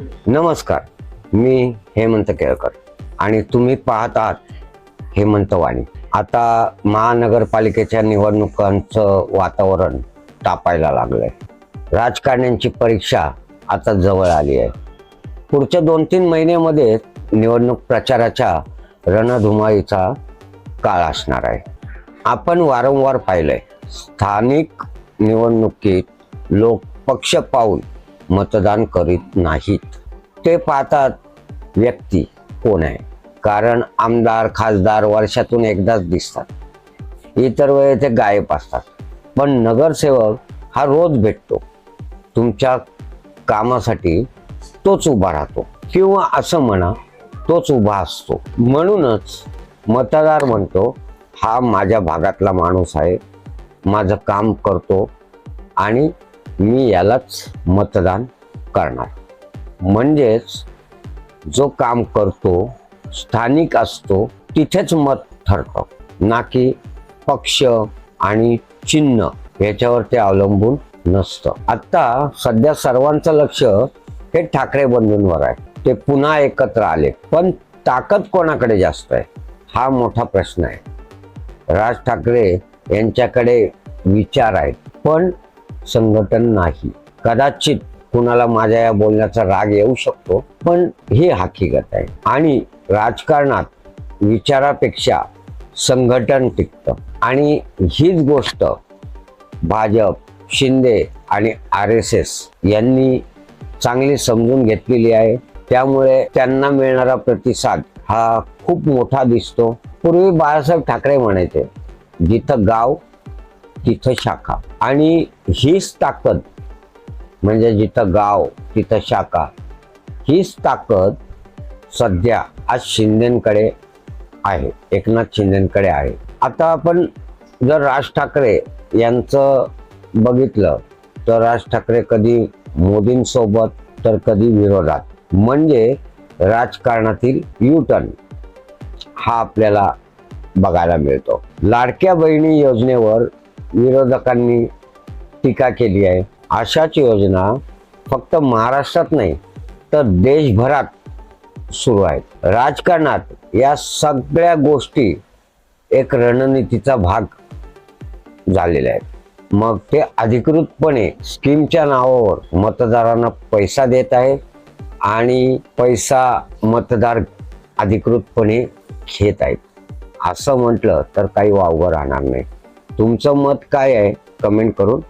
नमस्कार मी हेमंत केळकर आणि तुम्ही पाहत आहात हेमंत वाणी. आता महानगरपालिकेच्या निवडणुकांचं वातावरण तापायला लागलंय. राजकारण्यांची परीक्षा आता जवळ आली आहे. पुढच्या दोन तीन महिन्यामध्ये निवडणूक प्रचाराच्या रणधुमाळीचा काळ असणार आहे. आपण वारंवार पाहिलंय स्थानिक निवडणुकीत लोक पक्ष पाहून मतदान करीत नाहीत. ते पाहतात व्यक्ती कोण आहे. कारण आमदार खासदार वर्षातून एकदाच दिसतात. इतर वेळे ते गायब असतात. पण नगरसेवक हा रोज भेटतो. तुमच्या कामासाठी तोच उभा राहतो. किंवा असं म्हणा तोच उभा असतो. म्हणूनच मतदार म्हणतो हा माझ्या भागातला माणूस आहे. माझं काम करतो आणि मी यालाच मतदान करणार. म्हणजेच जो काम करतो स्थानिक असतो तिथेच मत ठरतं. ना की पक्ष आणि चिन्ह याच्यावर ते अवलंबून नसतं. आत्ता सध्या सर्वांचं लक्ष हे ठाकरे बंधूंवर आहे. ते पुन्हा एकत्र आले. पण ताकद कोणाकडे जास्त आहे? हा मोठा प्रश्न आहे. राज ठाकरे यांच्याकडे विचार आहेत. पण संघटन नाही. कदाचित कुणाला माझ्या या बोलण्याचा राग येऊ शकतो पण ही हकीकत आहे. आणि राजकारणात विचारापेक्षा संघटन टिकतं. आणि हीच गोष्ट भाजप शिंदे आणि आर एस एस यांनी चांगली समजून घेतलेली आहे. त्यामुळे त्यांना मिळणारा प्रतिसाद हा खूप मोठा दिसतो. पूर्वी बाळासाहेब ठाकरे म्हणायचे जिथं गाव तिथं शाखा. आणि हीच ताकद म्हणजे जिथं गाव तिथं शाखा हीच ताकद सध्या आज शिंदेकडे आहे एकनाथ शिंदेकडे आहे. आता आपण जर राज ठाकरे यांचं बघितलं तर राज ठाकरे कधी मोदींसोबत तर कधी विरोधात. म्हणजे राजकारणातील युटर्न हा आपल्याला बघायला मिळतो. लाडक्या बहिणी योजनेवर विरोधकांनी टीका केली आहे. अशाच योजना फक्त महाराष्ट्रात नाही तर देशभरात सुरू आहेत. राजकारणात या सगळ्या गोष्टी एक रणनीतीचा भाग झालेल्या आहेत. मग ते अधिकृतपणे स्कीमच्या नावावर मतदारांना पैसा देत आहे आणि पैसा मतदार अधिकृतपणे घेत आहेत. असं म्हटलं तर काही वावगं राहणार नाही. तुमचं मत काय आहे कमेंट करून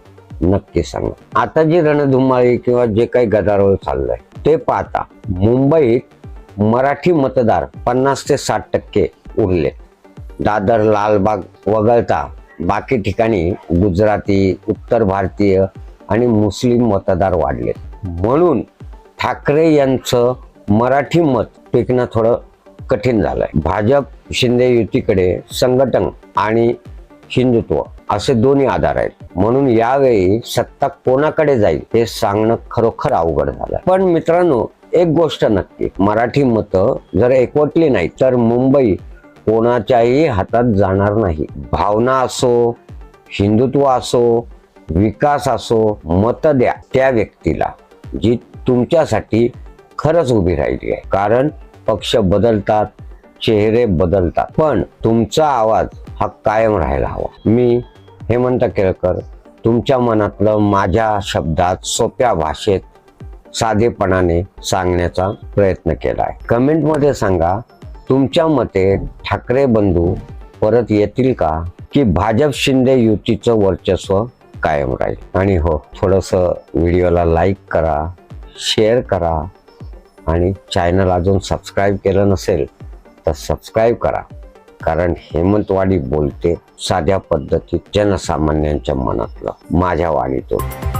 नक्की सांगा. आता जी रणधुमाळी किंवा जे काही गदारोळ चाललंय ते पाहता मुंबईत मराठी मतदार पन्नास ते साठ टक्के उरले दादर लालबाग वगळता बाकी ठिकाणी गुजराती उत्तर भारतीय आणि मुस्लिम मतदार वाढले म्हणून ठाकरे यांचं मराठी मत टिकणं थोडं कठीण झालंय. भाजप शिंदे युतीकडे संघटन आणि हिंदुत्व असे दोन्ही आधार आहेत. म्हणून यावेळी सत्ता कोणाकडे जाईल हे सांगणं खरोखर अवघड झालं पण मित्रांनो एक गोष्ट नक्की. मराठी मतं जर एकवटली नाही तर मुंबई कोणाच्याही हातात जाणार नाही. भावना असो हिंदुत्व असो विकास असो मत द्या त्या व्यक्तीला जी तुमच्यासाठी खरंच उभी राहिली आहे. कारण पक्ष बदलतात चेहरे बदलतात. पण तुमचा आवाज हा कायम राहायला हवा. मी हेमंत केळकर तुमच्या मनातलं माझ्या शब्दात सोप्या भाषेत साधेपणाने सांगण्याचा प्रयत्न केला आहे. कमेंटमध्ये सांगा तुमच्या मते ठाकरे बंधू परत येतील का? की भाजप शिंदे युतीचं वर्चस्व कायम राहील? आणि हो थोडंसं व्हिडिओला लाईक करा शेअर करा आणि चॅनल अजून सबस्क्राईब केलं नसेल तर सबस्क्राईब करा. कारण हेमंतवाडी बोलते साध्या पद्धतीत जनसामान्यांच्या मनातलं माझ्या वाणीतून.